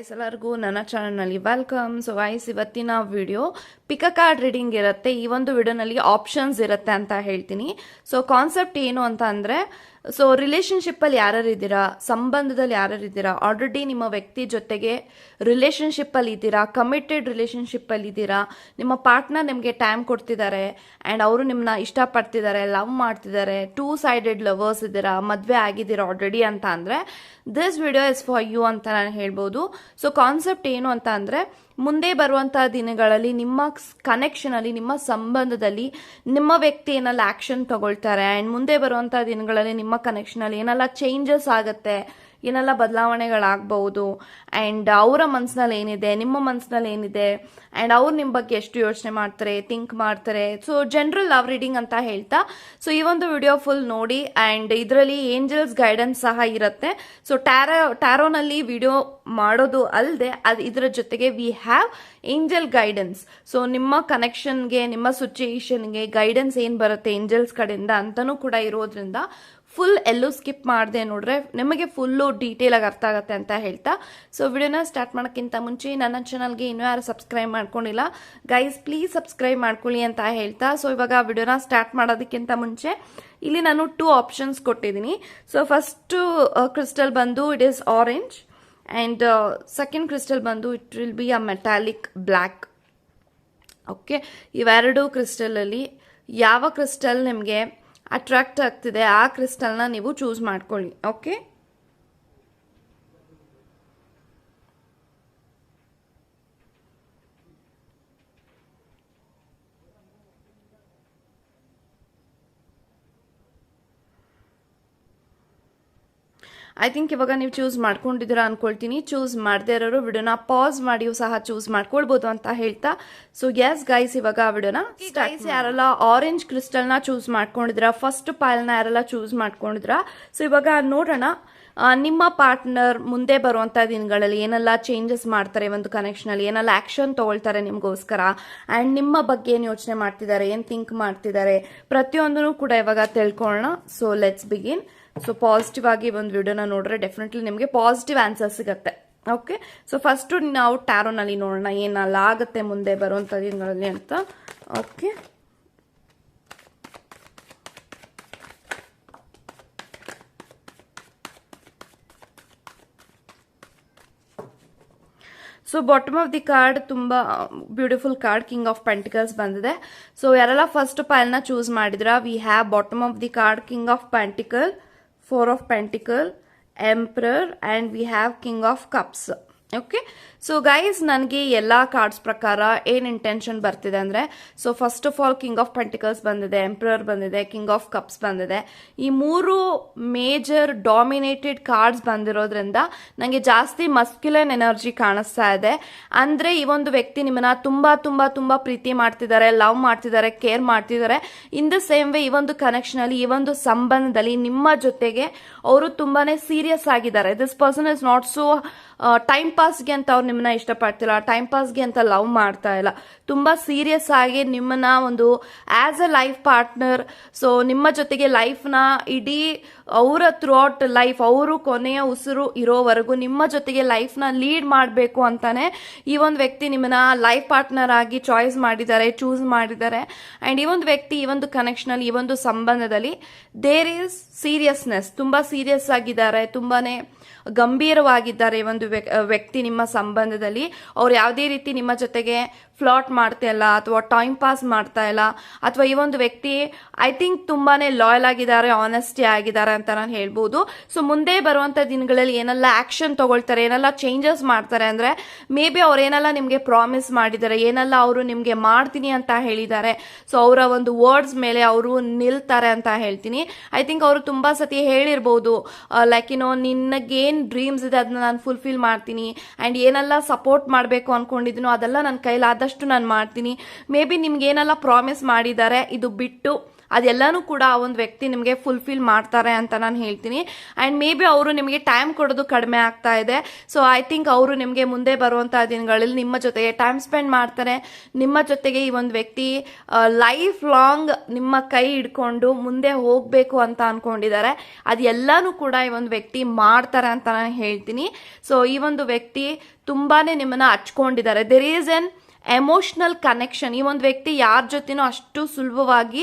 Guys ಎಲ್ಲರಿಗೂ ನನ್ನ ಚಾನಲ್ನಲ್ಲಿ ವೆಲ್ಕಮ್ ಸೊ ಗೈಸ್ ಇವತ್ತಿನ video pick a card reading ಇರುತ್ತೆ. ಈ ಒಂದು ವಿಡಿಯೋನಲ್ಲಿ ಆಪ್ಷನ್ಸ್ ಇರುತ್ತೆ ಅಂತ ಹೇಳ್ತೀನಿ. ಸೊ ಕಾನ್ಸೆಪ್ಟ್ ಏನು ಅಂತ ಅಂದರೆ ಸೊ ರಿಲೇಷನ್ಶಿಪ್ಪಲ್ಲಿ ಯಾರ್ಯಾರು ಇದ್ದೀರಾ ಸಂಬಂಧದಲ್ಲಿ ಯಾರ್ಯಾರು ಇದ್ದೀರಾ ಆಲ್ರೆಡಿ ನಿಮ್ಮ ವ್ಯಕ್ತಿ ಜೊತೆಗೆ ರಿಲೇಷನ್ಶಿಪ್ಪಲ್ಲಿ ಇದ್ದೀರಾ? ಕಮಿಟೆಡ್ ರಿಲೇಷನ್ಶಿಪ್ಪಲ್ಲಿ ಇದ್ದೀರಾ? ನಿಮ್ಮ ಪಾರ್ಟ್ನರ್ ನಿಮಗೆ ಟೈಮ್ ಕೊಡ್ತಿದ್ದಾರೆ ಆ್ಯಂಡ್ ಅವರು ನಿಮ್ಮನ್ನ ಇಷ್ಟಪಡ್ತಿದ್ದಾರೆ ಲವ್ ಮಾಡ್ತಿದ್ದಾರೆ ಟೂ ಸೈಡೆಡ್ ಲವರ್ಸ್ ಇದ್ದೀರಾ, ಮದುವೆ ಆಗಿದ್ದೀರಾ ಆಲ್ರೆಡಿ ಅಂತ ಅಂದರೆ this video is for you ಅಂತ ನಾನು ಹೇಳ್ಬೋದು. ಸೊ ಕಾನ್ಸೆಪ್ಟ್ ಏನು ಅಂತ ಅಂದರೆ, ಮುಂದೆ ಬರುವಂಥ ದಿನಗಳಲ್ಲಿ ನಿಮ್ಮ ಕನೆಕ್ಷನಲ್ಲಿ ನಿಮ್ಮ ಸಂಬಂಧದಲ್ಲಿ ನಿಮ್ಮ ವ್ಯಕ್ತಿ ಏನಲ್ಲಿ ಆ್ಯಕ್ಷನ್ ತಗೊಳ್ತಾರೆ. ಆ್ಯಂಡ್ ಮುಂದೆ ಬರುವಂಥ ದಿನಗಳಲ್ಲಿ ನಿಮ್ಮ ಕನೆಕ್ಷನಲ್ಲಿ ಏನೆಲ್ಲ ಚೇಂಜಸ್ ಆಗುತ್ತೆ, ಏನೆಲ್ಲ ಬದಲಾವಣೆಗಳಾಗಬಹುದು ಆ್ಯಂಡ್ ಅವರ ಮನಸ್ಸಿನಲ್ಲಿ ಏನಿದೆ, ನಿಮ್ಮ ಮನಸ್ಸಿನಲ್ಲಿ ಏನಿದೆ ಆ್ಯಂಡ್ ಅವ್ರು ನಿಮ್ಮ ಬಗ್ಗೆ ಎಷ್ಟು ಯೋಚನೆ ಮಾಡ್ತಾರೆ ಥಿಂಕ್ ಮಾಡ್ತಾರೆ. ಸೊ ಜನರಲ್ ಲವ್ ರೀಡಿಂಗ್ ಅಂತ ಹೇಳ್ತಾ ಸೊ ಈ ಒಂದು ವಿಡಿಯೋ ಫುಲ್ ನೋಡಿ ಆ್ಯಂಡ್ ಇದರಲ್ಲಿ ಏಂಜಲ್ಸ್ ಗೈಡೆನ್ಸ್ ಸಹ ಇರುತ್ತೆ. ಸೊ ಟ್ಯಾರೋ ಟ್ಯಾರೋನಲ್ಲಿ ವಿಡಿಯೋ ಮಾಡೋದು ಅಲ್ಲದೆ ಅದು ಇದರ ಜೊತೆಗೆ we have angel guidance so ನಿಮ್ಮ ಕನೆಕ್ಷನ್ಗೆ ನಿಮ್ಮ ಸಿಚುಯೇಷನ್ಗೆ ಗೈಡೆನ್ಸ್ ಏನು ಬರುತ್ತೆ ಏಂಜಲ್ಸ್ ಕಡೆಯಿಂದ ಅಂತಲೂ ಕೂಡ ಇರೋದ್ರಿಂದ ಫುಲ್ ಎಲ್ಲೂ ಸ್ಕಿಪ್ ಮಾಡಿದೆ ನೋಡ್ರೆ ನಿಮಗೆ ಫುಲ್ಲು ಡೀಟೇಲಾಗಿ ಅರ್ಥ ಆಗುತ್ತೆ ಅಂತ ಹೇಳ್ತಾ. ಸೊ ವಿಡಿಯೋನ ಸ್ಟಾರ್ಟ್ ಮಾಡೋಕ್ಕಿಂತ ಮುಂಚೆ ನನ್ನ ಚಾನಲ್ಗೆ ಇನ್ನೂ ಯಾರು ಸಬ್ಸ್ಕ್ರೈಬ್ ಮಾಡ್ಕೊಂಡಿಲ್ಲ ಗೈಸ್ ಪ್ಲೀಸ್ ಸಬ್ಸ್ಕ್ರೈಬ್ ಮಾಡ್ಕೊಳ್ಳಿ ಅಂತ ಹೇಳ್ತಾ. ಸೊ ಇವಾಗ ವಿಡಿಯೋನ ಸ್ಟಾರ್ಟ್ ಮಾಡೋದಕ್ಕಿಂತ ಮುಂಚೆ ಇಲ್ಲಿ ನಾನು ಟೂ ಆಪ್ಷನ್ಸ್ ಕೊಟ್ಟಿದ್ದೀನಿ. ಸೊ ಫಸ್ಟು ಕ್ರಿಸ್ಟಲ್ ಬಂದು it is orange and second crystal ಬಂದು it will be a metallic black okay ಇವೆರಡು ಕ್ರಿಸ್ಟಲಲ್ಲಿ ಯಾವ ಕ್ರಿಸ್ಟಲ್ ನಿಮಗೆ ಅಟ್ರಾಕ್ಟ್ ಆಗ್ತಿದೆ ಆ ಕ್ರಿಸ್ಟಲ್ನ ನೀವು ಚೂಸ್ ಮಾಡ್ಕೊಳ್ಳಿ ಓಕೆ? ಐ ಥಿಂಕ್ ಇವಾಗ ನೀವು ಚೂಸ್ ಮಾಡ್ಕೊಂಡಿದ್ದೀರಾ ಅನ್ಕೊಳ್ತೀನಿ. ಚೂಸ್ ಮಾಡದೇ ಇರೋರು ವಿಡಿಯೋನ ಪಾಸ್ ಮಾಡಿಯೂ ಸಹ ಚೂಸ್ ಮಾಡ್ಕೊಳ್ಬೋದು ಅಂತ ಹೇಳ್ತಾ. ಸೊ ಎಸ್ ಗೈಸ್ ಇವಾಗ ವಿಡಿಯೋನ ಗೈಸ್ ಯಾರೆಲ್ಲ ಆರೆಂಜ್ ಕ್ರಿಸ್ಟಲ್ನ ಚೂಸ್ ಮಾಡ್ಕೊಂಡಿದ್ರ ಫಸ್ಟ್ ಪಾಯಲ್ನ ಯಾರೆಲ್ಲ ಚೂಸ್ ಮಾಡ್ಕೊಂಡಿದ್ರ ಸೊ ಇವಾಗ ನೋಡೋಣ. ನಿಮ್ಮ ಪಾರ್ಟ್ನರ್ ಮುಂದೆ ಬರುವಂಥ ದಿನಗಳಲ್ಲಿ ಏನೆಲ್ಲ ಚೇಂಜಸ್ ಮಾಡ್ತಾರೆ ಒಂದು ಕನೆಕ್ಷನಲ್ಲಿ ಏನೆಲ್ಲ ಆ್ಯಕ್ಷನ್ ತಗೊಳ್ತಾರೆ ನಿಮಗೋಸ್ಕರ? ಆ್ಯಂಡ್ ನಿಮ್ಮ ಬಗ್ಗೆ ಏನು ಯೋಚನೆ ಮಾಡ್ತಿದ್ದಾರೆ? ಏನು ಥಿಂಕ್ ಮಾಡ್ತಿದ್ದಾರೆ? ಪ್ರತಿಯೊಂದನ್ನು ಕೂಡ ಇವಾಗ ತಿಳ್ಕೊಳ್ಳೋಣ. So let's begin so positive ಆಗಿ ಒಂದು ವಿಡಿಯೋನ ನೋಡಿದ್ರೆ ಡೆಫಿನೆಟ್ಲಿ ನಿಮಗೆ ಪಾಸಿಟಿವ್ ಆನ್ಸರ್ ಸಿಗುತ್ತೆ. ಓಕೆ ಸೊ ಫಸ್ಟು ನಾವು ಟ್ಯಾರೋನಲ್ಲಿ ನೋಡೋಣ. ಏನಲ್ಲ ಆಗುತ್ತೆ ಮುಂದೆ ಬರುವಂಥ ದಿನಗಳಲ್ಲಿ ಅಂತ. Okay so bottom of the card ತುಂಬ beautiful card king of pentacles ಬಂದಿದೆ. ಸೊ ಯಾರೆಲ್ಲ ಫಸ್ಟ್ ಪೈಲ್ನ ಚೂಸ್ ಮಾಡಿದ್ರ we have bottom of the card king of pentacle Four of Pentacle, Emperor and we have King of Cups. Okay so guys ನನಗೆ ಎಲ್ಲ cards ಪ್ರಕಾರ ಏನು intention ಬರ್ತಿದೆ ಅಂದರೆ so first of all king of pentacles ಬಂದಿದೆ emperor ಬಂದಿದೆ king of cups ಬಂದಿದೆ. ಈ ಮೂರು ಮೇಜರ್ ಡಾಮಿನೇಟೆಡ್ ಕಾರ್ಡ್ಸ್ ಬಂದಿರೋದ್ರಿಂದ ನನಗೆ ಜಾಸ್ತಿ ಮಸ್ಕ್ಯುಲನ್ ಎನರ್ಜಿ ಕಾಣಿಸ್ತಾ ಇದೆ. ಅಂದರೆ ಈ ಒಂದು ವ್ಯಕ್ತಿ ನಿಮ್ಮನ್ನ ತುಂಬ ತುಂಬ ತುಂಬ ಪ್ರೀತಿ ಮಾಡ್ತಿದ್ದಾರೆ ಲವ್ ಮಾಡ್ತಿದ್ದಾರೆ ಕೇರ್ ಮಾಡ್ತಿದ್ದಾರೆ. ಇನ್ ದ ಸೇಮ್ ವೇ ಈ ಒಂದು ಕನೆಕ್ಷನಲ್ಲಿ ಈ ಒಂದು ಸಂಬಂಧದಲ್ಲಿ ನಿಮ್ಮ ಜೊತೆಗೆ ಅವರು ತುಂಬಾ ಸೀರಿಯಸ್ ಆಗಿದ್ದಾರೆ. This person is not so time ಪಾಸ್ಗೆ ಅಂತ ಅವ್ರು ನಿಮ್ಮನ್ನ ಇಷ್ಟಪಡ್ತಿಲ್ಲ ಟೈಮ್ ಪಾಸ್ಗೆ ಅಂತ ಲವ್ ಮಾಡ್ತಾ ಇಲ್ಲ. ತುಂಬ ಸೀರಿಯಸ್ ಆಗಿ ನಿಮ್ಮನ್ನ ಒಂದು as a life partner so ನಿಮ್ಮ ಜೊತೆಗೆ ಲೈಫ್ನ ಇಡೀ ಅವರ ಥ್ರೂ ಔಟ್ ಲೈಫ್ ಅವರು ಕೊನೆಯ ಉಸಿರು ಇರೋವರೆಗೂ ನಿಮ್ಮ ಜೊತೆಗೆ ಲೈಫ್ನ ಲೀಡ್ ಮಾಡಬೇಕು ಅಂತಾನೆ ಈ ಒಂದು ವ್ಯಕ್ತಿ ನಿಮ್ಮನ್ನ ಲೈಫ್ ಪಾರ್ಟ್ನರ್ ಆಗಿ ಚಾಯ್ಸ್ ಮಾಡಿದ್ದಾರೆ ಚೂಸ್ ಮಾಡಿದ್ದಾರೆ. ಆ್ಯಂಡ್ ಈ ಒಂದು ವ್ಯಕ್ತಿ ಈ ಒಂದು ಕನೆಕ್ಷನಲ್ಲಿ ಈ ಒಂದು ಸಂಬಂಧದಲ್ಲಿ ದೇರ್ ಈಸ್ ಸೀರಿಯಸ್ನೆಸ್ ತುಂಬ ಸೀರಿಯಸ್ ಆಗಿದ್ದಾರೆ ತುಂಬಾ ಗಂಭೀರವಾಗಿದ್ದಾರೆ ಈ ಒಂದು ವ್ಯಕ್- ವ್ಯಕ್ತಿ ನಿಮ್ಮ ಸಂಬಂಧದಲ್ಲಿ. ಅವ್ರು ಯಾವುದೇ ರೀತಿ ನಿಮ್ಮ ಜೊತೆಗೆ ಫ್ಲಾಟ್ ಮಾಡ್ತಾ ಇಲ್ಲ ಅಥವಾ ಟೈಮ್ ಪಾಸ್ ಮಾಡ್ತಾ ಇಲ್ಲ ಅಥವಾ ಈ ಒಂದು ವ್ಯಕ್ತಿ ಐ ಥಿಂಕ್ ತುಂಬಾನೇ ಲಾಯಲ್ ಆಗಿದ್ದಾರೆ ಆನೆಸ್ಟಿ ಆಗಿದ್ದಾರೆ ಅಂತ ನಾನು ಹೇಳ್ಬೋದು. ಸೊ ಮುಂದೆ ಬರುವಂಥ ದಿನಗಳಲ್ಲಿ ಏನೆಲ್ಲ ಆಕ್ಷನ್ ತಗೊಳ್ತಾರೆ, ಏನೆಲ್ಲ ಚೇಂಜಸ್ ಮಾಡ್ತಾರೆ ಅಂದ್ರೆ ಮೇ ಬಿ ಅವ್ರು ಏನೆಲ್ಲ ನಿಮಗೆ ಪ್ರಾಮಿಸ್ ಮಾಡಿದ್ದಾರೆ, ಏನೆಲ್ಲ ಅವರು ನಿಮಗೆ ಮಾಡ್ತೀನಿ ಅಂತ ಹೇಳಿದ್ದಾರೆ. ಸೊ ಅವರ ಒಂದು ವರ್ಡ್ಸ್ ಮೇಲೆ ಅವರು ನಿಲ್ತಾರೆ ಅಂತ ಹೇಳ್ತೀನಿ. ಐ ಥಿಂಕ್ ಅವರು ತುಂಬಾ ಸತಿ ಹೇಳಿರ್ಬೋದು ಲೈಕ್ ಏನೋ ನಿನ್ನಗೇನು ಡ್ರೀಮ್ಸ್ ಇದೆ ಅದನ್ನ ನಾನು ಫುಲ್ಫಿಲ್ ಮಾಡ್ತೀನಿ ಆ್ಯಂಡ್ ಏನೆಲ್ಲ ಸಪೋರ್ಟ್ ಮಾಡಬೇಕು ಅನ್ಕೊಂಡಿದ್ದೀನೋ ಅದೆಲ್ಲ ನನ್ನ ಕೈಲಾದಷ್ಟು ನಾನು ಮಾಡ್ತೀನಿ. ಮೇ ಬಿ ನಿಮ್ಗೇನೆಲ್ಲ ಪ್ರಾಮಿಸ್ ಮಾಡಿದ್ದಾರೆ, ಇದು ಬಿಟ್ಟು ಅದೆಲ್ಲನೂ ಕೂಡ ಆ ಒಂದು ವ್ಯಕ್ತಿ ನಿಮಗೆ ಫುಲ್ಫಿಲ್ ಮಾಡ್ತಾರೆ ಅಂತ ನಾನು ಹೇಳ್ತೀನಿ. ಆ್ಯಂಡ್ ಮೇ ಬಿ ಅವರು ನಿಮಗೆ ಟೈಮ್ ಕೊಡೋದು ಕಡಿಮೆ ಆಗ್ತಾ ಇದೆ. ಸೊ ಐ ಥಿಂಕ್ ಅವರು ನಿಮಗೆ ಮುಂದೆ ಬರುವಂಥ ದಿನಗಳಲ್ಲಿ ನಿಮ್ಮ ಜೊತೆಗೆ ಟೈಮ್ ಸ್ಪೆಂಡ್ ಮಾಡ್ತಾರೆ. ನಿಮ್ಮ ಜೊತೆಗೆ ಈ ಒಂದು ವ್ಯಕ್ತಿ ಲೈಫ್ ಲಾಂಗ್ ನಿಮ್ಮ ಕೈ ಹಿಡ್ಕೊಂಡು ಮುಂದೆ ಹೋಗಬೇಕು ಅಂತ ಅಂದ್ಕೊಂಡಿದ್ದಾರೆ ಅದೆಲ್ಲನೂ ಕೂಡ ಈ ಒಂದು ವ್ಯಕ್ತಿ ಮಾಡ್ತಾರೆ ಅಂತ ನಾನು ಹೇಳ್ತೀನಿ. ಸೊ ಈ ಒಂದು ವ್ಯಕ್ತಿ ತುಂಬಾ ನಿಮ್ಮನ್ನು ಹಚ್ಕೊಂಡಿದ್ದಾರೆ. There is an emotional connection ಈ ಒಂದು ವ್ಯಕ್ತಿ ಯಾರ ಜೊತೆನೂ ಅಷ್ಟು ಸುಲಭವಾಗಿ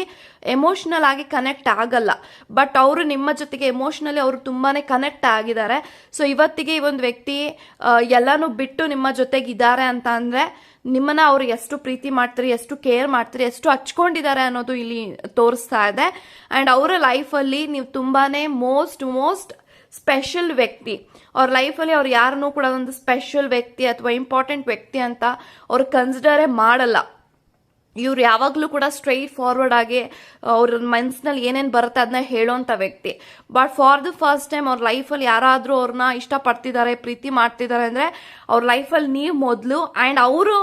ಎಮೋಷ್ನಲ್ ಆಗಿ ಕನೆಕ್ಟ್ ಆಗಲ್ಲ. ಬಟ್ ಅವರು ನಿಮ್ಮ ಜೊತೆಗೆ ಎಮೋಷ್ನಲಿ ಅವರು ತುಂಬಾ ಕನೆಕ್ಟ್ ಆಗಿದ್ದಾರೆ. ಸೊ ಇವತ್ತಿಗೆ ಈ ಒಂದು ವ್ಯಕ್ತಿ ಎಲ್ಲನೂ ಬಿಟ್ಟು ನಿಮ್ಮ ಜೊತೆಗೆ ಇದ್ದಾರೆ ಅಂತ ಅಂದರೆ ನಿಮ್ಮನ್ನ ಅವ್ರು ಎಷ್ಟು ಪ್ರೀತಿ ಮಾಡ್ತಾರೆ, ಎಷ್ಟು ಕೇರ್ ಮಾಡ್ತಾರೆ, ಎಷ್ಟು ಹಚ್ಕೊಂಡಿದ್ದಾರೆ ಅನ್ನೋದು ಇಲ್ಲಿ ತೋರಿಸ್ತಾ ಇದೆ. ಅಂಡ್ ಅವರ ಲೈಫಲ್ಲಿ ನೀವು ತುಂಬಾ ಮೋಸ್ಟ್ ಮೋಸ್ಟ್ ಸ್ಪೆಷಲ್ ವ್ಯಕ್ತಿ. ಅವ್ರ ಲೈಫಲ್ಲಿ ಅವ್ರು ಯಾರನ್ನೂ ಕೂಡ ಒಂದು ಸ್ಪೆಷಲ್ ವ್ಯಕ್ತಿ ಅಥವಾ ಇಂಪಾರ್ಟೆಂಟ್ ವ್ಯಕ್ತಿ ಅಂತ ಅವ್ರು ಕನ್ಸಿಡರೇ ಮಾಡಲ್ಲ. ಇವ್ರು ಯಾವಾಗಲೂ ಕೂಡ ಸ್ಟ್ರೈಟ್ ಫಾರ್ವರ್ಡ್ ಆಗಿ ಅವ್ರ ಮನಸ್ಸಿನಲ್ಲಿ ಏನೇನು ಬರುತ್ತೆ ಅದನ್ನ ಹೇಳೋಂಥ ವ್ಯಕ್ತಿ. But for the first time ಅವ್ರ ಲೈಫಲ್ಲಿ ಯಾರಾದರೂ ಅವ್ರನ್ನ ಇಷ್ಟಪಡ್ತಿದ್ದಾರೆ ಪ್ರೀತಿ ಮಾಡ್ತಿದ್ದಾರೆ ಅಂದರೆ ಅವ್ರ ಲೈಫಲ್ಲಿ ನೀವು ಮೊದಲು ಆ್ಯಂಡ್ ಅವರು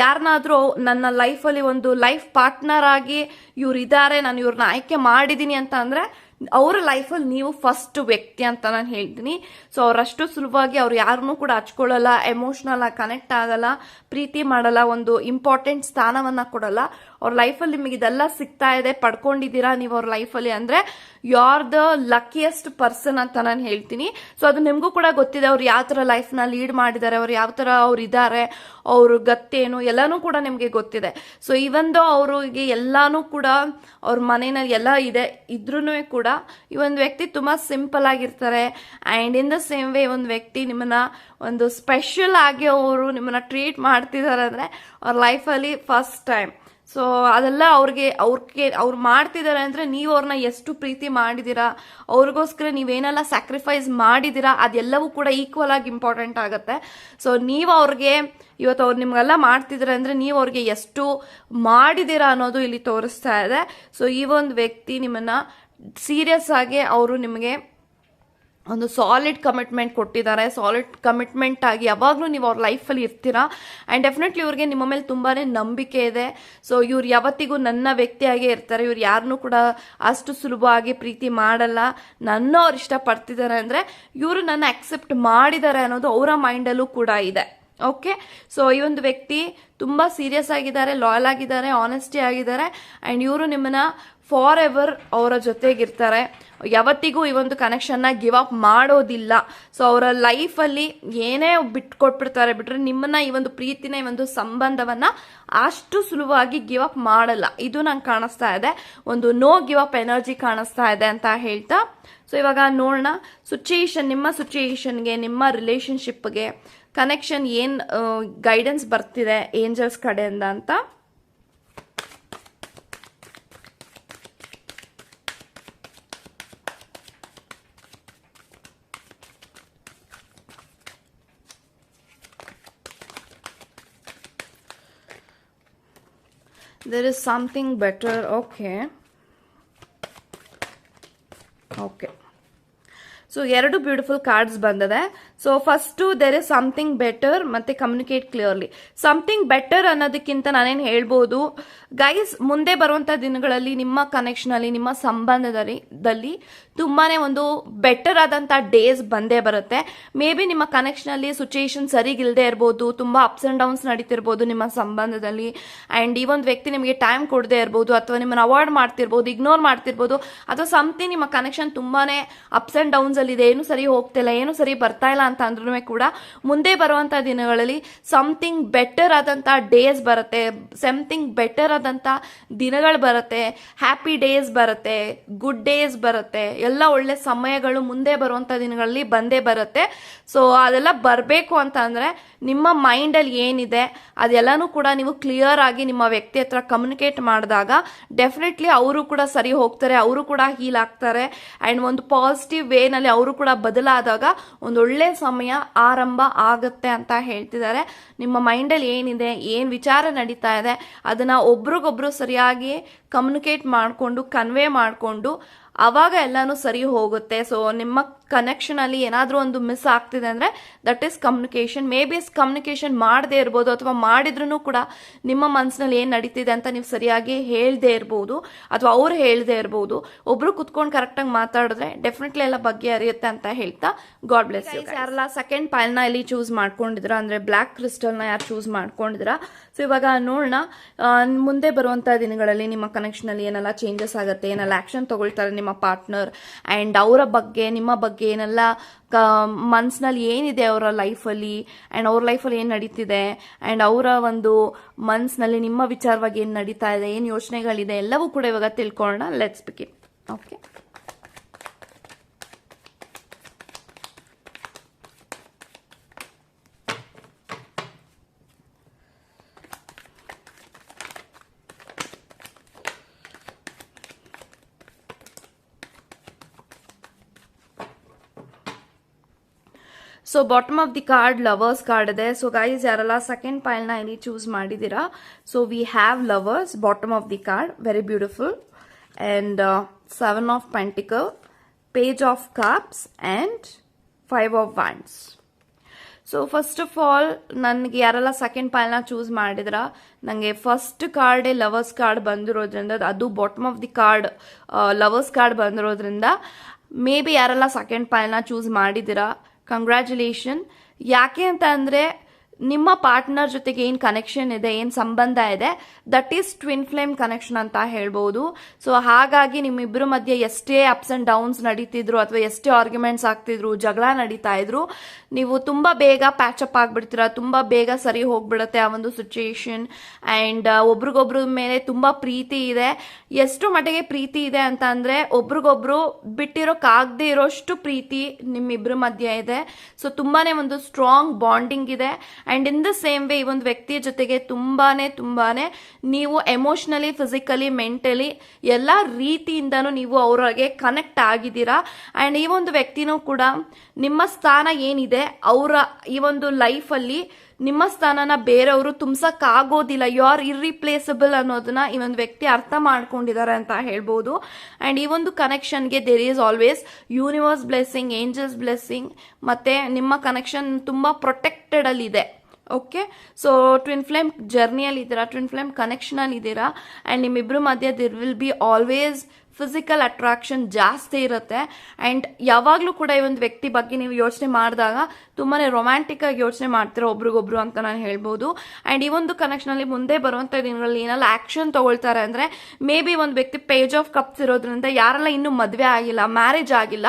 ಯಾರನ್ನಾದರೂ ನನ್ನ ಲೈಫಲ್ಲಿ ಒಂದು ಲೈಫ್ ಪಾರ್ಟ್ನರ್ ಆಗಿ ಇವ್ರು ಇದ್ದಾರೆ ನಾನು ಇವ್ರನ್ನ ಆಯ್ಕೆ ಮಾಡಿದ್ದೀನಿ ಅಂತ ಅಂದರೆ ಅವರ ಲೈಫಲ್ಲಿ ನೀವು ಫಸ್ಟ್ ವ್ಯಕ್ತಿ ಅಂತ ನಾನು ಹೇಳ್ತೀನಿ. ಸೊ ಅವರಷ್ಟು ಸುಲಭವಾಗಿ ಅವ್ರು ಯಾರನ್ನೂ ಕೂಡ ಹಚ್ಕೊಳ್ಳಲ್ಲ ಎಮೋಷ್ನಲ್ ಆಗಿ ಕನೆಕ್ಟ್ ಆಗಲ್ಲ, ಪ್ರೀತಿ ಮಾಡಲ್ಲ, ಒಂದು ಇಂಪಾರ್ಟೆಂಟ್ ಸ್ಥಾನವನ್ನ ಕೊಡಲ್ಲ. ಅವ್ರ ಲೈಫಲ್ಲಿ ನಿಮಗೆ ಇದೆಲ್ಲ ಸಿಗ್ತಾ ಇದೆ, ಪಡ್ಕೊಂಡಿದ್ದೀರಾ ನೀವು ಅವ್ರ ಲೈಫಲ್ಲಿ ಅಂದ್ರೆ you are the luckiest person ಅಂತ ನಾನು ಹೇಳ್ತೀನಿ. ಸೊ ಅದು ನಿಮಗೂ ಕೂಡ ಗೊತ್ತಿದೆ ಅವ್ರು ಯಾವ ಥರ ಲೈಫ್ನ ಲೀಡ್ ಮಾಡಿದ್ದಾರೆ, ಅವ್ರು ಯಾವ ಥರ ಅವ್ರು ಇದ್ದಾರೆ ಅವ್ರ ಗತ್ತೇನು, ಎಲ್ಲನೂ ಕೂಡ ನಿಮಗೆ ಗೊತ್ತಿದೆ. ಸೊ ಇವೊಂದು ಅವ್ರಿಗೆ ಎಲ್ಲಾನು ಕೂಡ ಅವ್ರ ಮನೆಯಲ್ಲಿ ಎಲ್ಲ ಇದೆ ಇದ್ರೂ ಕೂಡ ಈ ಒಂದು ವ್ಯಕ್ತಿ ತುಂಬಾ ಸಿಂಪಲ್ ಆಗಿರ್ತಾರೆ and in the same way ಒಂದು ವ್ಯಕ್ತಿ ನಿಮ್ಮನ್ನ ಒಂದು ಸ್ಪೆಷಲ್ ಆಗಿ ಅವರು ನಿಮ್ಮನ್ನ ಟ್ರೀಟ್ ಮಾಡ್ತಿದ್ದಾರೆ ಅಂದ್ರೆ ಅವ್ರ ಲೈಫಲ್ಲಿ ಫಸ್ಟ್ ಟೈಮ್ ಸೊ ಅದೆಲ್ಲ ಅವ್ರಿಗೆ ಅವ್ರಿಗೆ, ಅವ್ರು ಮಾಡ್ತಿದ್ದಾರೆ ಅಂದ್ರೆ ನೀವು ಅವ್ರನ್ನ ಎಷ್ಟು ಪ್ರೀತಿ ಮಾಡಿದ್ದೀರಾ, ಅವ್ರಿಗೋಸ್ಕರ ನೀವೇನೆಲ್ಲ ಸ್ಯಾಕ್ರಿಫೈಸ್ ಮಾಡಿದ್ದೀರಾ, ಅದೆಲ್ಲವೂ ಕೂಡ ಈಕ್ವಲ್ ಆಗಿ ಇಂಪಾರ್ಟೆಂಟ್ ಆಗುತ್ತೆ. ಸೊ ನೀವು ಅವ್ರಿಗೆ, ಇವತ್ತು ಅವ್ರು ನಿಮಗೆಲ್ಲ ಮಾಡ್ತಿದ್ದಾರೆ ಅಂದರೆ ನೀವು ಅವ್ರಿಗೆ ಎಷ್ಟು ಮಾಡಿದ್ದೀರಾ ಅನ್ನೋದು ಇಲ್ಲಿ ತೋರಿಸ್ತಾ ಇದೆ. ಸೊ ಈ ಒಂದು ವ್ಯಕ್ತಿ ನಿಮ್ಮನ್ನ ಸೀರಿಯಸ್ ಆಗಿ ಅವರು ನಿಮಗೆ ಒಂದು ಸಾಲಿಡ್ ಕಮಿಟ್ಮೆಂಟ್ ಕೊಟ್ಟಿದ್ದಾರೆ. ಸಾಲಿಡ್ ಕಮಿಟ್ಮೆಂಟ್ ಆಗಿ ಯಾವಾಗಲೂ ನೀವು ಅವ್ರ ಲೈಫಲ್ಲಿ ಇರ್ತೀರಾ? ಆ್ಯಂಡ್ ಡೆಫಿನೆಟ್ಲಿ ಇವ್ರಿಗೆ ನಿಮ್ಮ ಮೇಲೆ ತುಂಬಾ ನಂಬಿಕೆ ಇದೆ. ಸೊ ಇವ್ರು ಯಾವತ್ತಿಗೂ ನನ್ನ ವ್ಯಕ್ತಿಯಾಗೇ ಇರ್ತಾರೆ. ಇವ್ರು ಯಾರನ್ನೂ ಕೂಡ ಅಷ್ಟು ಸುಲಭವಾಗಿ ಪ್ರೀತಿ ಮಾಡಲ್ಲ. ನನ್ನ ಅವ್ರು ಇಷ್ಟಪಡ್ತಿದ್ದಾರೆ ಅಂದರೆ ಇವರು ನನ್ನ ಅಕ್ಸೆಪ್ಟ್ ಮಾಡಿದ್ದಾರೆ ಅನ್ನೋದು ಅವರ ಮೈಂಡಲ್ಲೂ ಕೂಡ ಇದೆ. ಓಕೆ ಸೊ ಈ ಒಂದು ವ್ಯಕ್ತಿ ತುಂಬ ಸೀರಿಯಸ್ ಆಗಿದ್ದಾರೆ ಲಾಯಲ್ ಆಗಿದ್ದಾರೆ ಆನೆಸ್ಟಿ ಆಗಿದ್ದಾರೆ. ಆ್ಯಂಡ್ ಇವರು ನಿಮ್ಮನ್ನ ಫಾರ್ ಎವರ್ ಅವರ ಜೊತೆಗಿರ್ತಾರೆ. ಯಾವತ್ತಿಗೂ ಈ ಒಂದು ಕನೆಕ್ಷನ್ನ ಗಿವ್ ಅಪ್ ಮಾಡೋದಿಲ್ಲ. ಸೊ ಅವರ ಲೈಫಲ್ಲಿ ಏನೇ ಬಿಟ್ಕೊಟ್ಬಿಡ್ತಾರೆ ಬಿಟ್ರೆ ನಿಮ್ಮನ್ನ ಈ ಒಂದು ಪ್ರೀತಿನ, ಈ ಒಂದು ಸಂಬಂಧವನ್ನ ಅಷ್ಟು ಸುಲಭವಾಗಿ ಗಿವ್ ಅಪ್ ಮಾಡಲ್ಲ. ಇದು ನಂಗೆ ಕಾಣಿಸ್ತಾ ಇದೆ. ಒಂದು ನೋ ಗಿವ್ ಅಪ್ ಎನರ್ಜಿ ಕಾಣಿಸ್ತಾ ಇದೆ ಅಂತ ಹೇಳ್ತಾ. ಸೊ ಇವಾಗ ನೋಡೋಣ. ಸಿಚುಯೇಷನ್ ನಿಮ್ಮ ಸಿಚುಯೇಷನ್ಗೆ ನಿಮ್ಮ ರಿಲೇಶನ್ಶಿಪ್ಗೆ ಕನೆಕ್ಷನ್ ಏನು ಗೈಡೆನ್ಸ್ ಬರ್ತಿದೆ ಏಂಜಲ್ಸ್ ಕಡೆಯಿಂದ ಅಂತ. There is something better. Okay. Okay so ಎರಡು ಬ್ಯೂಟಿಫುಲ್ ಕಾರ್ಡ್ಸ್ ಬಂದಿದೆ so first there is something better ಮತ್ತೆ ಕಮ್ಯುನಿಕೇಟ್ ಕ್ಲಿಯರ್ಲಿ ಸಮಥಿಂಗ್ ಬೆಟರ್ ಅನ್ನೋದಕ್ಕಿಂತ ನಾನೇನು ಹೇಳ್ಬೋದು ಗೈಸ್ ಮುಂದೆ ಬರುವಂಥ ದಿನಗಳಲ್ಲಿ, ನಿಮ್ಮ ಕನೆಕ್ಷನ್ ಅಲ್ಲಿ, ನಿಮ್ಮ ಸಂಬಂಧದಲ್ಲಿ, ದಲ್ಲಿ ತುಂಬಾನೇ ಒಂದು ಬೆಟರ್ ಆದಂಥ ಡೇಸ್ ಬಂದೇ ಬರುತ್ತೆ. ಮೇ ಬಿ ನಿಮ್ಮ ಕನೆಕ್ಷನ್ ಅಲ್ಲಿ ಸಿಚುಯೇಷನ್ ಸರಿಗಿಲ್ಲದೆ ಇರ್ಬೋದು, ತುಂಬಾ ಅಪ್ಸ್ ಅಂಡ್ ಡೌನ್ಸ್ ನಡೀತಿರ್ಬೋದು ನಿಮ್ಮ ಸಂಬಂಧದಲ್ಲಿ. ಅಂಡ್ ಈ ಒಂದು ವ್ಯಕ್ತಿ ನಿಮಗೆ ಟೈಮ್ ಕೊಡದೆ ಇರ್ಬೋದು, ಅಥವಾ ನಿಮ್ಮನ್ನ ಅವಾಯ್ಡ್ ಮಾಡ್ತಿರ್ಬೋದು ಇಗ್ನೋರ್ ಮಾಡ್ತಿರ್ಬೋದು, ಅಥವಾ ಸಮಥಿಂಗ್ ನಿಮ್ಮ ಕನೆಕ್ಷನ್ ತುಂಬಾನೇ ಅಪ್ಸ್ ಅಂಡ್ ಡೌನ್ಸ್ ಅಲ್ಲಿ ಇದೆ ಏನು ಸರಿ ಹೋಗ್ತಿಲ್ಲ, ಏನು ಸರಿ ಬರ್ತಾ ಇಲ್ಲ ಅಂತ ಅಂದ್ರೂ ಕೂಡ ಮುಂದೆ ಬರುವಂತ ದಿನಗಳಲ್ಲಿ ಸಮಥಿಂಗ್ ಬೆಟರ್ ಆದಂತ ಡೇಸ್ ಬರುತ್ತೆ ಸಮಥಿಂಗ್ ಬೆಟರ್ ಆದಂತ ದಿನಗಳು ಬರುತ್ತೆ ಹ್ಯಾಪಿ ಡೇಸ್ ಬರುತ್ತೆ ಗುಡ್ ಡೇಸ್ ಬರುತ್ತೆ, ಎಲ್ಲ ಒಳ್ಳೆ ಸಮಯಗಳು ಮುಂದೆ ಬರುವಂತ ದಿನಗಳಲ್ಲಿ ಬಂದೇ ಬರುತ್ತೆ. ಸೊ ಅದೆಲ್ಲ ಬರಬೇಕು ಅಂತ ಅಂದ್ರೆ ನಿಮ್ಮ ಮೈಂಡಲ್ಲಿ ಏನಿದೆ, ಅದೆಲ್ಲನೂ ಕೂಡ ನೀವು ಕ್ಲಿಯರ್ ಆಗಿ ನಿಮ್ಮ ವ್ಯಕ್ತಿ ಹತ್ರ ಕಮ್ಯುನಿಕೇಟ್ ಮಾಡಿದಾಗ ಡೆಫಿನೆಟ್ಲಿ ಅವರು ಕೂಡ ಸರಿ ಹೋಗ್ತಾರೆ, ಅವರು ಕೂಡ ಹೀಲ್ ಆಗ್ತಾರೆ. ಆ್ಯಂಡ್ ಒಂದು ಪಾಸಿಟಿವ್ ವೇನಲ್ಲಿ ಅವರು ಕೂಡ ಬದಲಾದಾಗ ಒಂದು ಒಳ್ಳೆ ಸಮಯ ಆರಂಭ ಆಗುತ್ತೆ ಅಂತ ಹೇಳ್ತಿದ್ದಾರೆ. ನಿಮ್ಮ ಮೈಂಡಲ್ಲಿ ಏನಿದೆ, ಏನು ವಿಚಾರ ನಡೀತಾ ಇದೆ, ಅದನ್ನ ಒಬ್ರಿಗೊಬ್ರು ಸರಿಯಾಗಿ ಕಮ್ಯುನಿಕೇಟ್ ಮಾಡಿಕೊಂಡು ಕನ್ವೇ ಮಾಡಿಕೊಂಡು ಆವಾಗ ಎಲ್ಲಾನು ಸರಿ ಹೋಗುತ್ತೆ. ಸೊ ನಿಮ್ಮ ಕನೆಕ್ಷನ್ ಅಲ್ಲಿ ಏನಾದರೂ ಒಂದು ಮಿಸ್ ಆಗ್ತಿದೆ ಅಂದ್ರೆ that is communication maybe communication ಮಾಡದೇ ಇರ್ಬೋದು ಅಥವಾ ಮಾಡಿದ್ರು ಕೂಡ ನಿಮ್ಮ ಮನಸ್ಸಿನಲ್ಲಿ ಏನು ನಡೀತಿದೆ ಅಂತ ನೀವು ಸರಿಯಾಗಿ ಹೇಳದೇ ಇರ್ಬೋದು ಅಥವಾ ಅವ್ರು ಹೇಳದೇ ಇರ್ಬೋದು. ಒಬ್ರು ಕುತ್ಕೊಂಡು ಕರೆಕ್ಟಾಗಿ ಮಾತಾಡಿದ್ರೆ ಡೆಫಿನೆಟ್ಲಿ ಎಲ್ಲ ಬಗ್ಗೆ ಅರಿಯುತ್ತೆ ಅಂತ ಹೇಳ್ತಾ ಗಾಡ್ ಬ್ಲೆಸ್ ಯಾರಲ್ಲ ಸೆಕೆಂಡ್ ಪೈಲ್ನ ಇಲ್ಲಿ ಚೂಸ್ ಮಾಡ್ಕೊಂಡಿದ್ರ. ಅಂದ್ರೆ ಬ್ಲ್ಯಾಕ್ ಕ್ರಿಸ್ಟಲ್ನ ಯಾರು ಚೂಸ್ ಮಾಡ್ಕೊಂಡಿದ್ರ. ಸೊ ಇವಾಗ ನೋಡೋಣ ಮುಂದೆ ಬರುವಂತ ದಿನಗಳಲ್ಲಿ ನಿಮ್ಮ ಕನೆಕ್ಷನ್ ಅಲ್ಲಿ ಏನೆಲ್ಲ ಚೇಂಜಸ್ ಆಗುತ್ತೆ, ಏನೆಲ್ಲ ಆಕ್ಷನ್ ತಗೊಳ್ತಾರೆ ನಿಮ್ಮ ಪಾರ್ಟ್ನರ್ ಅಂಡ್ ಅವರ ಬಗ್ಗೆ, ನಿಮ್ಮ ಬಗ್ಗೆ ಏನೆಲ್ಲ ಕ, ಮನ್ಸ್ನಲ್ಲಿ ಏನಿದೆ ಅವರ ಲೈಫಲ್ಲಿ ಆ್ಯಂಡ್ ಅವ್ರ ಲೈಫಲ್ಲಿ ಏನು ನಡೀತಿದೆ ಆ್ಯಂಡ್ ಅವರ ಒಂದು ಮನ್ಸ್ನಲ್ಲಿ ನಿಮ್ಮ ವಿಚಾರವಾಗಿ ಏನು ನಡೀತಾ ಇದೆ, ಏನು ಯೋಚನೆಗಳಿದೆ ಎಲ್ಲವೂ ಕೂಡ ಇವಾಗ ತಿಳ್ಕೊಳ್ಳೋಣ. Let's begin okay so bottom of the card lovers card ಇದೆ. ಸೊ ಗೈಸ್ ಯಾರೆಲ್ಲ ಸೆಕೆಂಡ್ ಪೈಲ್ನ ಇಲ್ಲಿ ಚೂಸ್ ಮಾಡಿದ್ದೀರಾ? So we have lovers bottom of the card very beautiful and seven of pentacle page of cups and five of wands so first of all ನನಗೆ ಯಾರೆಲ್ಲ second ಪೈಲ್ನ choose ಮಾಡಿದ್ರ ನನಗೆ first ಕಾರ್ಡೇ lovers card ಬಂದಿರೋದ್ರಿಂದ, ಅದು bottom of the card lovers card ಬಂದಿರೋದ್ರಿಂದ maybe ಯಾರೆಲ್ಲ second ಪೈಲ್ನ ಚೂಸ್ ಮಾಡಿದ್ದೀರಾ? ಕಂಗ್ರ್ಯಾಚುಲೇಷನ್ ಯಾಕೆ ಅಂತ ಅಂದರೆ ನಿಮ್ಮ ಪಾರ್ಟ್ನರ್ ಜೊತೆಗೆ ಏನು ಕನೆಕ್ಷನ್ ಇದೆ, ಏನು ಸಂಬಂಧ ಇದೆ that is twin flame connection ಅಂತ ಹೇಳ್ಬೋದು. ಸೊ ಹಾಗಾಗಿ ನಿಮ್ಮಿಬ್ಬರ ಮಧ್ಯೆ ಎಷ್ಟೇ ಅಪ್ಸ್ ಆ್ಯಂಡ್ ಡೌನ್ಸ್ ನಡೀತಿದ್ರು ಅಥವಾ ಎಷ್ಟೇ ಆರ್ಗ್ಯುಮೆಂಟ್ಸ್ ಆಗ್ತಿದ್ರು, ಜಗಳ ನಡೀತಾ ಇದ್ರು ನೀವು ತುಂಬ ಬೇಗ ಪ್ಯಾಚಪ್ ಆಗಿಬಿಡ್ತೀರ, ತುಂಬ ಬೇಗ ಸರಿ ಹೋಗ್ಬಿಡುತ್ತೆ ಆ ಒಂದು ಸಿಚುಯೇಷನ್ ಆ್ಯಂಡ್ ಒಬ್ರಿಗೊಬ್ರ ಮೇಲೆ ತುಂಬ ಪ್ರೀತಿ ಇದೆ. ಎಷ್ಟು ಮಟ್ಟಿಗೆ ಪ್ರೀತಿ ಇದೆ ಅಂತ ಅಂದರೆ, ಒಬ್ರಿಗೊಬ್ರು ಬಿಟ್ಟಿರೋಕ್ಕಾಗದೇ ಇರೋಷ್ಟು ಪ್ರೀತಿ ನಿಮ್ಮಿಬ್ಬರ ಮಧ್ಯೆ ಇದೆ. ಸೊ ತುಂಬಾನೇ ಒಂದು ಸ್ಟ್ರಾಂಗ್ ಬಾಂಡಿಂಗ್ ಇದೆ. And in the same way ಈ ಒಂದು ವ್ಯಕ್ತಿಯ ಜೊತೆಗೆ ತುಂಬಾನೇ ತುಂಬಾನೇ ನೀವು ಎಮೋಷ್ನಲಿ ಫಿಸಿಕಲಿ ಮೆಂಟಲಿ ಎಲ್ಲ ರೀತಿಯಿಂದನೂ ನೀವು ಅವ್ರಿಗೆ ಕನೆಕ್ಟ್ ಆಗಿದ್ದೀರಾ. ಆ್ಯಂಡ್ ಈ ಒಂದು ವ್ಯಕ್ತಿನೂ ಕೂಡ ನಿಮ್ಮ ಸ್ಥಾನ ಏನಿದೆ ಅವರ ಈ ಒಂದು ಲೈಫಲ್ಲಿ ನಿಮ್ಮ ಸ್ಥಾನನ ಬೇರೆಯವರು ತುಂಬ್ಸಕ್ಕಾಗೋದಿಲ್ಲ. ಯು ಆರ್ ಇರ್ರಿಪ್ಲೇಸಬಲ್ ಅನ್ನೋದನ್ನ ಈ ಒಂದು ವ್ಯಕ್ತಿ ಅರ್ಥ ಮಾಡ್ಕೊಂಡಿದ್ದಾರೆ ಅಂತ ಹೇಳ್ಬೋದು. ಆ್ಯಂಡ್ ಈ ಒಂದು ಕನೆಕ್ಷನ್ಗೆ there is always universe blessing angels blessing ಮತ್ತೆ ನಿಮ್ಮ ಕನೆಕ್ಷನ್ ತುಂಬ ಪ್ರೊಟೆಕ್ಟೆಡ್ ಅಲ್ಲಿ ಇದೆ. ಓಕೆ ಸೊ ಟ್ವಿನ್ ಫ್ಲೇಮ್ ಜರ್ನಿಯಲ್ಲಿ ಇದ್ದೀರಾ? ಟ್ವಿನ್ ಫ್ಲೇಮ್ ಕನೆಕ್ಷನಲ್ಲಿ ಇದ್ದೀರಾ? ಆ್ಯಂಡ್ ನಿಮ್ಮಿಬ್ಬರ ಮಧ್ಯೆ there will be always physical attraction ಜಾಸ್ತಿ ಇರುತ್ತೆ. ಆ್ಯಂಡ್ ಯಾವಾಗಲೂ ಕೂಡ ಈ ಒಂದು ವ್ಯಕ್ತಿ ಬಗ್ಗೆ ನೀವು ಯೋಚನೆ ಮಾಡಿದಾಗ ತುಂಬಾ ರೊಮ್ಯಾಂಟಿಕ್ ಆಗಿ ಯೋಚನೆ ಮಾಡ್ತೀರಾ ಒಬ್ರಿಗೊಬ್ರು ಅಂತ ನಾನು ಹೇಳ್ಬೋದು. ಆ್ಯಂಡ್ ಈ ಒಂದು ಕನೆಕ್ಷನಲ್ಲಿ ಮುಂದೆ ಬರುವಂಥ ದಿನಗಳಲ್ಲಿ ಏನೆಲ್ಲ ಆ್ಯಕ್ಷನ್ ತೊಗೊಳ್ತಾರೆ ಅಂದರೆ ಮೇ ಬಿ ಒಂದು ವ್ಯಕ್ತಿ ಪೇಜ್ ಆಫ್ ಕಪ್ಸ್ ಇರೋದ್ರಿಂದ ಯಾರೆಲ್ಲ ಇನ್ನೂ ಮದುವೆ ಆಗಿಲ್ಲ ಮ್ಯಾರೇಜ್ ಆಗಿಲ್ಲ,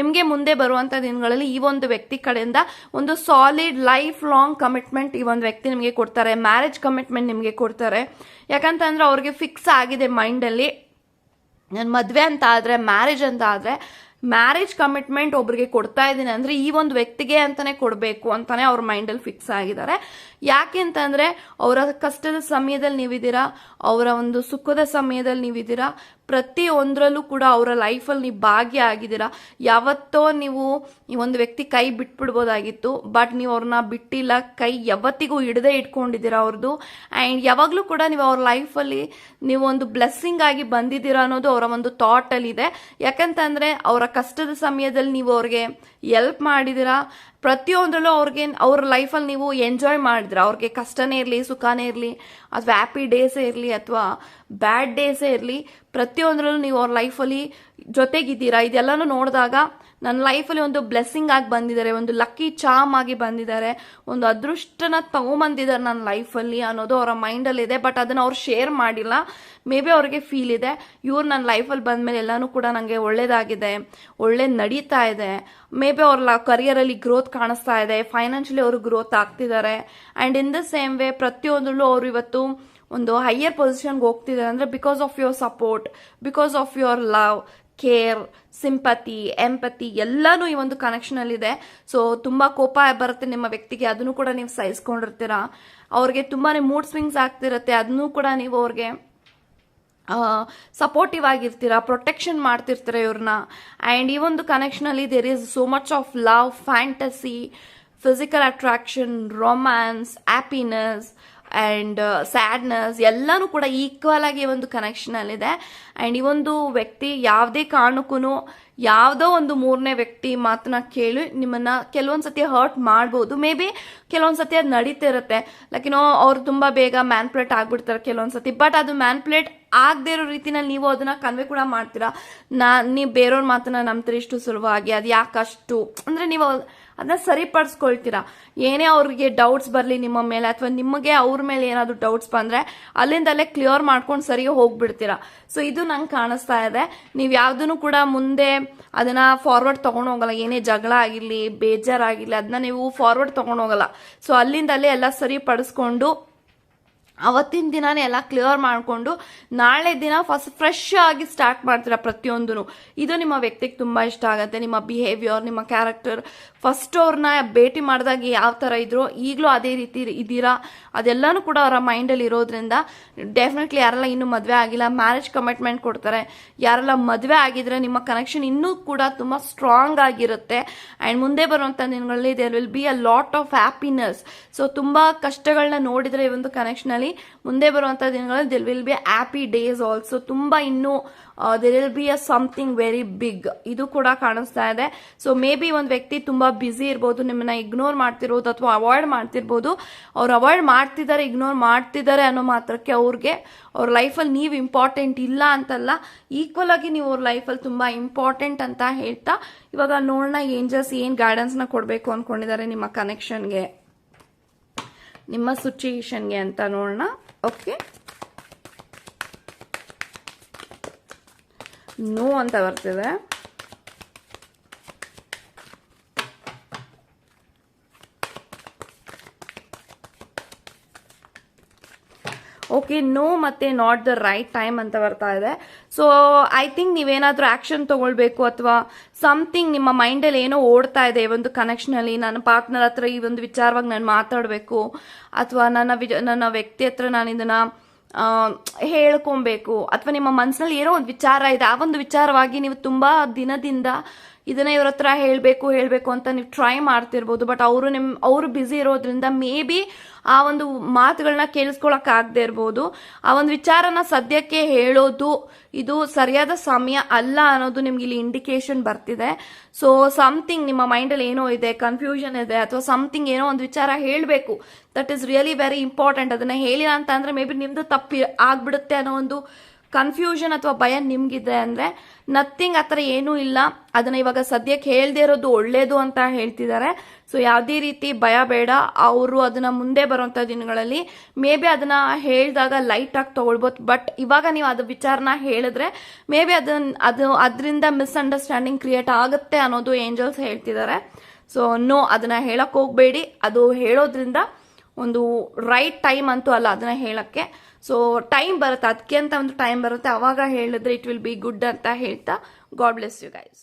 ನಿಮಗೆ ಮುಂದೆ ಬರುವಂಥ ದಿನಗಳಲ್ಲಿ ಈ ಒಂದು ವ್ಯಕ್ತಿ ಕಡೆಯಿಂದ ಒಂದು ಸಾಲಿಡ್ ಲೈಫ್ ಲಾಂಗ್ ಕಮಿಟ್ಮೆಂಟ್ ಈ ಒಂದು ವ್ಯಕ್ತಿ ನಿಮಗೆ ಕೊಡ್ತಾರೆ. ಮ್ಯಾರೇಜ್ ಕಮಿಟ್ಮೆಂಟ್ ನಿಮಗೆ ಕೊಡ್ತಾರೆ. ಯಾಕಂತಂದ್ರೆ ಅವ್ರಿಗೆ ಫಿಕ್ಸ್ ಆಗಿದೆ ಮೈಂಡಲ್ಲಿ ನಾನು ಮದುವೆ ಅಂತ ಆದರೆ ಮ್ಯಾರೇಜ್ ಅಂತ ಆದರೆ ಮ್ಯಾರೇಜ್ ಕಮಿಟ್ಮೆಂಟ್ ಒಬ್ರಿಗೆ ಕೊಡ್ತಾ ಇದ್ದೀನಿ ಅಂದರೆ ಈ ಒಂದು ವ್ಯಕ್ತಿಗೆ ಅಂತಲೇ ಕೊಡಬೇಕು ಅಂತಲೇ ಅವ್ರ ಮೈಂಡಲ್ಲಿ ಫಿಕ್ಸ್ ಆಗಿದ್ದಾರೆ. ಯಾಕೆ ಅಂತಂದರೆ, ಅವರ ಕಷ್ಟದ ಸಮಯದಲ್ಲಿ ನೀವಿದ್ದೀರಾ, ಅವರ ಒಂದು ಸುಖದ ಸಮಯದಲ್ಲಿ ನೀವಿದ್ದೀರಾ ಪ್ರತಿಯೊಂದರಲ್ಲೂ ಕೂಡ ಅವರ ಲೈಫಲ್ಲಿ ನೀವು ಭಾಗಿಯಾಗಿದ್ದೀರಾ ಯಾವತ್ತೋ ನೀವು ಈ ಒಂದು ವ್ಯಕ್ತಿ ಕೈ ಬಿಟ್ಬಿಡ್ಬೋದಾಗಿತ್ತು, ಬಟ್ ನೀವು ಅವ್ರನ್ನ ಬಿಟ್ಟಿಲ್ಲ, ಕೈ ಯಾವತ್ತಿಗೂ ಹಿಡದೆ ಇಟ್ಕೊಂಡಿದ್ದೀರಾ ಅವ್ರದ್ದು? ಆ್ಯಂಡ್ ಯಾವಾಗಲೂ ಕೂಡ ನೀವು ಅವ್ರ ಲೈಫಲ್ಲಿ ನೀವು ಒಂದು ಬ್ಲೆಸ್ಸಿಂಗ್ ಆಗಿ ಬಂದಿದ್ದೀರಾ ಅನ್ನೋದು ಅವರ ಒಂದು ಥಾಟಲ್ಲಿದೆ ಯಾಕಂತಂದರೆ ಅವರ ಕಷ್ಟದ ಸಮಯದಲ್ಲಿ ನೀವು ಅವ್ರಿಗೆ ಎಲ್ಪ್ ಮಾಡಿದಿರಾ ಪ್ರತಿಯೊಂದರಲ್ಲೂ ಅವ್ರಿಗೆ ಅವ್ರ ಲೈಫಲ್ಲಿ ನೀವು ಎಂಜಾಯ್ ಮಾಡಿದ್ರ ಅವ್ರಿಗೆ ಕಷ್ಟನೇ ಇರಲಿ, ಸುಖನೇ ಇರಲಿ, ಅಥವಾ ಹ್ಯಾಪಿ ಡೇಸೇ ಇರಲಿ, ಅಥವಾ ಬ್ಯಾಡ್ ಡೇಸೇ ಇರಲಿ, ಪ್ರತಿಯೊಂದರಲ್ಲೂ ನೀವು ಅವ್ರ ಲೈಫಲ್ಲಿ ಜೊತೆಗಿದ್ದೀರಾ? ಇದೆಲ್ಲನೂ ನೋಡಿದಾಗ ನನ್ನ ಲೈಫಲ್ಲಿ ಒಂದು ಬ್ಲೆಸ್ಸಿಂಗ್ ಆಗಿ ಬಂದಿದ್ದಾರೆ, ಒಂದು ಲಕ್ಕಿ ಚಾಮ್ ಆಗಿ ಬಂದಿದ್ದಾರೆ, ಒಂದು ಅದೃಷ್ಟನ ತಗೊಂಬಂದಿದ್ದಾರೆ ನನ್ನ ಲೈಫಲ್ಲಿ ಅನ್ನೋದು ಅವರ ಮೈಂಡಲ್ಲಿದೆ ಬಟ್ ಅದನ್ನು ಅವ್ರು ಶೇರ್ ಮಾಡಿಲ್ಲ. ಮೇ ಬಿ ಅವ್ರಿಗೆ ಫೀಲ್ ಇದೆ. ಇವ್ರು ನನ್ನ ಲೈಫಲ್ಲಿ ಬಂದಮೇಲೆ ಎಲ್ಲನೂ ಕೂಡ ನನಗೆ ಒಳ್ಳೇದಾಗಿದೆ, ಒಳ್ಳೆ ನಡೀತಾ ಇದೆ. ಮೇ ಬಿ ಅವ್ರ ಕರಿಯರಲ್ಲಿ ಗ್ರೋತ್ ಕಾಣಿಸ್ತಾ ಇದೆ ಫೈನಾನ್ಷಿಯಲಿ ಅವರು ಗ್ರೋತ್ ಆಗ್ತಿದ್ದಾರೆ. And in the same way ಪ್ರತಿಯೊಂದರಲ್ಲೂ ಅವರು ಇವತ್ತು ಒಂದು ಹೈಯರ್ ಪೊಸಿಷನ್ಗೆ ಹೋಗ್ತಿದ್ದಾರೆ ಅಂದರೆ because of your support because of your love care sympathy empathy ಎಲ್ಲನೂ ಈ ಒಂದು ಕನೆಕ್ಷನಲ್ಲಿದೆ ಸೊ ತುಂಬ ಕೋಪ ಬರುತ್ತೆ ನಿಮ್ಮ ವ್ಯಕ್ತಿಗೆ, ಅದನ್ನು ಕೂಡ ನೀವು ಸಹಿಸ್ಕೊಂಡಿರ್ತೀರ? ಅವ್ರಿಗೆ ತುಂಬಾ ಮೂಡ್ ಸ್ವಿಂಗ್ಸ್ ಆಗ್ತಿರುತ್ತೆ, ಅದನ್ನು ಕೂಡ ನೀವು ಅವ್ರಿಗೆ ಸಪೋರ್ಟಿವ್ ಆಗಿರ್ತೀರ ಪ್ರೊಟೆಕ್ಷನ್ ಮಾಡ್ತಿರ್ತೀರ ಇವ್ರನ್ನ? ಆ್ಯಂಡ್ ಈ ಒಂದು ಕನೆಕ್ಷನಲ್ಲಿ there is so much of love fantasy physical attraction romance happiness and sadness ಎಲ್ಲನೂ ಕೂಡ ಈಕ್ವಲ್ ಆಗಿ ಒಂದು ಕನೆಕ್ಷನ್ ಅಲ್ಲಿದೆ. ಆ್ಯಂಡ್ ಈ ಒಂದು ವ್ಯಕ್ತಿ ಯಾವುದೇ ಕಾರಣಕ್ಕೂ ಯಾವುದೋ ಒಂದು ಮೂರನೇ ವ್ಯಕ್ತಿ ಮಾತನ್ನ ಕೇಳಿ ನಿಮ್ಮನ್ನ ಕೆಲವೊಂದು ಸತಿ ಹರ್ಟ್ ಮಾಡ್ಬೋದು. ಮೇ ಬಿ ಕೆಲವೊಂದು ಸತಿ ಅದು ನಡೀತಿರುತ್ತೆ ಲೈಕ್ ಏನೋ ಅವ್ರು ತುಂಬ ಬೇಗ ಮ್ಯಾನ್ಪ್ಲೇಟ್ ಆಗ್ಬಿಡ್ತಾರೆ ಕೆಲವೊಂದು ಸತಿ. ಬಟ್ ಅದು ಮ್ಯಾನ್ಪ್ಲೇಟ್ ಆಗದೆ ಇರೋ ರೀತಿನಲ್ಲಿ ನೀವು ಅದನ್ನ ಕನ್ವೆ ಕೂಡ ಮಾಡ್ತೀರಾ? ನಾ, ನೀವು ಬೇರೆಯವ್ರ ಮಾತನ್ನ ನಂಬ್ತೀರಿ ಇಷ್ಟು ಸುಲಭವಾಗಿ. ಅದು ಯಾಕಷ್ಟು ಅಂದರೆ ನೀವು ಅದನ್ನ ಸರಿಪಡಿಸ್ಕೊಳ್ತೀರಾ? ಏನೇ ಅವ್ರಿಗೆ ಡೌಟ್ಸ್ ಬರಲಿ ನಿಮ್ಮ ಮೇಲೆ ಅಥವಾ ನಿಮಗೆ ಅವ್ರ ಮೇಲೆ ಏನಾದರೂ ಡೌಟ್ಸ್ ಬಂದರೆ ಅಲ್ಲಿಂದಲೇ ಕ್ಲಿಯರ್ ಮಾಡ್ಕೊಂಡು ಸರಿ ಹೋಗ್ಬಿಡ್ತೀರಾ? ಸೊ ಇದು ನಂಗೆ ಕಾಣಿಸ್ತಾ ಇದೆ. ನೀವು ಯಾವುದನ್ನು ಕೂಡ ಮುಂದೆ ಅದನ್ನ ಫಾರ್ವರ್ಡ್ ತೊಗೊಂಡು ಹೋಗಲ್ಲ ಏನೇ ಜಗಳ ಆಗಿರಲಿ, ಬೇಜಾರಾಗಿರಲಿ, ಅದನ್ನ ನೀವು ಫಾರ್ವರ್ಡ್ ತೊಗೊಂಡು ಹೋಗಲ್ಲ ಸೊ ಅಲ್ಲಿಂದಲೇ ಎಲ್ಲ ಸರಿಪಡಿಸ್ಕೊಂಡು ಅವತ್ತಿನ ದಿನಾನೇ ಎಲ್ಲ ಕ್ಲಿಯರ್ ಮಾಡಿಕೊಂಡು ನಾಳೆ ದಿನ ಫಸ್ಟ್ ಫ್ರೆಶ್ ಆಗಿ ಸ್ಟಾರ್ಟ್ ಮಾಡ್ತೀರಾ ಪ್ರತಿಯೊಂದೂ ಇದು ನಿಮ್ಮ ವ್ಯಕ್ತಿಗೆ ತುಂಬ ಇಷ್ಟ ಆಗುತ್ತೆ. ನಿಮ್ಮ ಬಿಹೇವಿಯರ್ ನಿಮ್ಮ ಕ್ಯಾರೆಕ್ಟರ್ ಫಸ್ಟ್ ಅವ್ರನ್ನ ಭೇಟಿ ಮಾಡಿದಾಗ ಯಾವ ಥರ ಇದ್ರು ಈಗಲೂ ಅದೇ ರೀತಿ ಇದ್ದೀರಾ? ಅದೆಲ್ಲನೂ ಕೂಡ ಅವರ ಮೈಂಡಲ್ಲಿ ಇರೋದ್ರಿಂದ ಡೆಫಿನೆಟ್ಲಿ ಯಾರೆಲ್ಲ ಇನ್ನೂ ಮದುವೆ ಆಗಿಲ್ಲ ಮ್ಯಾರೇಜ್ ಕಮಿಟ್ಮೆಂಟ್ ಕೊಡ್ತಾರೆ, ಯಾರೆಲ್ಲ ಮದುವೆ ಆಗಿದ್ರೆ ನಿಮ್ಮ ಕನೆಕ್ಷನ್ ಇನ್ನೂ ಕೂಡ ತುಂಬ ಸ್ಟ್ರಾಂಗ್ ಆಗಿರುತ್ತೆ. ಆ್ಯಂಡ್ ಮುಂದೆ ಬರುವಂಥ ದಿನಗಳಲ್ಲಿ there will be a lot of happiness so ತುಂಬ ಕಷ್ಟಗಳನ್ನ ನೋಡಿದರೆ ಈ ಒಂದು ಕನೆಕ್ಷನಲ್ಲಿ ಮುಂದೆ ಬರುವಂಥ ದಿನಗಳಲ್ಲಿ there will be happy days also ತುಂಬಾ ಇನ್ನೂ there will be a something very big ಇದು ಕೂಡ ಕಾಣಿಸ್ತಾ ಇದೆ. ಸೊ ಮೇ ಬಿ ಒಂದು ವ್ಯಕ್ತಿ ತುಂಬಾ ಬ್ಯುಸಿ ಇರ್ಬೋದು, ನಿಮ್ಮನ್ನ ಇಗ್ನೋರ್ ಮಾಡ್ತಿರ್ಬೋದು ಅಥವಾ ಅವಾಯ್ಡ್ ಮಾಡ್ತಿರ್ಬೋದು. ಅವ್ರು ಅವಾಯ್ಡ್ ಮಾಡ್ತಿದ್ದಾರೆ ಇಗ್ನೋರ್ ಮಾಡ್ತಿದ್ದಾರೆ ಅನ್ನೋ ಮಾತ್ರಕ್ಕೆ ಅವ್ರಿಗೆ, ಅವ್ರ ಲೈಫಲ್ಲಿ ನೀವು ಇಂಪಾರ್ಟೆಂಟ್ ಇಲ್ಲ ಅಂತಲ್ಲ ಈಕ್ವಲ್ ಆಗಿ ನೀವು ಅವ್ರ ಲೈಫಲ್ಲಿ ತುಂಬಾ ಇಂಪಾರ್ಟೆಂಟ್ ಅಂತ ಹೇಳ್ತಾ, ಇವಾಗ ನೋಡೋಣ, ಏನ್ ಏನು ಗೈಡೆನ್ಸ್ನ ಕೊಡಬೇಕು ಅಂದ್ಕೊಂಡಿದ್ದಾರೆ ನಿಮ್ಮ ಕನೆಕ್ಷನ್ಗೆ ನಿಮ್ಮ ಸಿಚುಯೇಷನ್ಗೆ ಅಂತ ನೋಡೋಣ. ಓಕೆ ನೋ ಅಂತ ಬರ್ತಿದೆ. ಓಕೆ ನೋ ಮತ್ತೆ ನಾಟ್ ದ ರೈಟ್ ಟೈಮ್ ಅಂತ ಬರ್ತಾ ಇದೆ. ಸೊ ಐ ಥಿಂಕ್ ನೀವೇನಾದ್ರೂ ಆಕ್ಷನ್ ತಗೊಳ್ಬೇಕು ಅಥವಾ ಸಮಥಿಂಗ್ ನಿಮ್ಮ ಮೈಂಡಲ್ಲಿ ಏನೋ ಓಡ್ತಾ ಇದೆ, ಈ ಒಂದು ಕನೆಕ್ಷನಲ್ಲಿ ನನ್ನ ಪಾರ್ಟ್ನರ್ ಹತ್ರ ಈ ಒಂದು ವಿಚಾರವಾಗಿ ನಾನು ಮಾತಾಡಬೇಕು, ಅಥವಾ ನನ್ನ ನನ್ನ ವ್ಯಕ್ತಿ ಹತ್ರ ನಾನು ಇದನ್ನ ಹೇಳ್ಕೊಬೇಕು. ಅಥವಾ ನಿಮ್ಮ ಮನಸ್ಸಿನಲ್ಲಿ ಏನೋ ಒಂದು ವಿಚಾರ ಇದೆ. ಆ ಒಂದು ವಿಚಾರವಾಗಿ ನೀವು ತುಂಬಾ ದಿನದಿಂದ ಇದನ್ನ ಇವ್ರ ಹತ್ರ ಹೇಳಬೇಕು ಹೇಳಬೇಕು ಅಂತ ನೀವು ಟ್ರೈ ಮಾಡ್ತಿರ್ಬೋದು. ಬಟ್ ಅವರು ನಿಮ್, ಅವರು ಬ್ಯುಸಿ ಇರೋದ್ರಿಂದ ಮೇ ಬಿ ಆ ಒಂದು ಮಾತುಗಳನ್ನ ಕೇಳಿಸ್ಕೊಳಕ್ ಆಗದೆ ಇರ್ಬೋದು. ಆ ಒಂದು ವಿಚಾರನ ಸದ್ಯಕ್ಕೆ ಹೇಳೋದು ಇದು ಸರಿಯಾದ ಸಮಯ ಅಲ್ಲ ಅನ್ನೋದು ನಿಮ್ಗೆ ಇಲ್ಲಿ ಇಂಡಿಕೇಶನ್ ಬರ್ತಿದೆ. ಸೊ ಸಮಥಿಂಗ್ ನಿಮ್ಮ ಮೈಂಡಲ್ಲಿ ಏನೋ ಇದೆ ಕನ್ಫ್ಯೂಷನ್ ಇದೆ, ಅಥವಾ ಸಮಥಿಂಗ್ ಏನೋ ಒಂದು ವಿಚಾರ ಹೇಳಬೇಕು. That is really very important ಅದನ್ನ ಹೇಳಿಲ್ಲ ಅಂತ ಅಂದ್ರೆ ಮೇ ಬಿ ನಿಮ್ದು ತಪ್ಪಿ ಆಗ್ಬಿಡುತ್ತೆ ಅನ್ನೋ ಒಂದು ಕನ್ಫ್ಯೂಷನ್ ಅಥವಾ ಭಯ ನಿಮ್ಗಿದೆ ಅಂದ್ರೆ ನಥಿಂಗ್ ಆ ಥರ ಏನೂ ಇಲ್ಲ. ಅದನ್ನ ಇವಾಗ ಸದ್ಯಕ್ಕೆ ಹೇಳ್ದೇ ಇರೋದು ಒಳ್ಳೇದು ಅಂತ ಹೇಳ್ತಿದ್ದಾರೆ. ಸೊ ಯಾವುದೇ ರೀತಿ ಭಯ ಬೇಡ. ಅವರು ಅದನ್ನ ಮುಂದೆ ಬರುವಂಥ ದಿನಗಳಲ್ಲಿ ಮೇ ಬಿ ಅದನ್ನ ಹೇಳಿದಾಗ ಲೈಟ್ ಆಗಿ ತಗೊಳ್ಬೋದು. ಬಟ್ ಇವಾಗ ನೀವು ಅದು ವಿಚಾರನ ಹೇಳಿದ್ರೆ ಮೇ ಬಿ ಅದನ್ನ ಅದು ಅದರಿಂದ ಮಿಸ್ಅಂಡರ್ಸ್ಟ್ಯಾಂಡಿಂಗ್ ಕ್ರಿಯೇಟ್ ಆಗುತ್ತೆ ಅನ್ನೋದು ಏಂಜಲ್ಸ್ ಹೇಳ್ತಿದ್ದಾರೆ. ಸೊ ನೋ ಅದನ್ನ ಹೇಳಕ್ ಹೋಗ್ಬೇಡಿ. ಅದು ಹೇಳೋದ್ರಿಂದ ಒಂದು ರೈಟ್ ಟೈಮ್ ಅಂತೂ ಅಲ್ಲ ಅದನ್ನ ಹೇಳಕ್ಕೆ. ಸೊ ಟೈಮ್ ಬರುತ್ತೆ ಅದಕ್ಕೆ ಅಂತ ಒಂದು ಟೈಮ್ ಬರುತ್ತೆ. ಅವಾಗ ಹೇಳಿದ್ರೆ ಇಟ್ ವಿಲ್ ಬಿ ಗುಡ್ ಅಂತ ಹೇಳ್ತಾ ಗಾಡ್ ಬ್ಲೆಸ್ ಯು ಗೈಸ್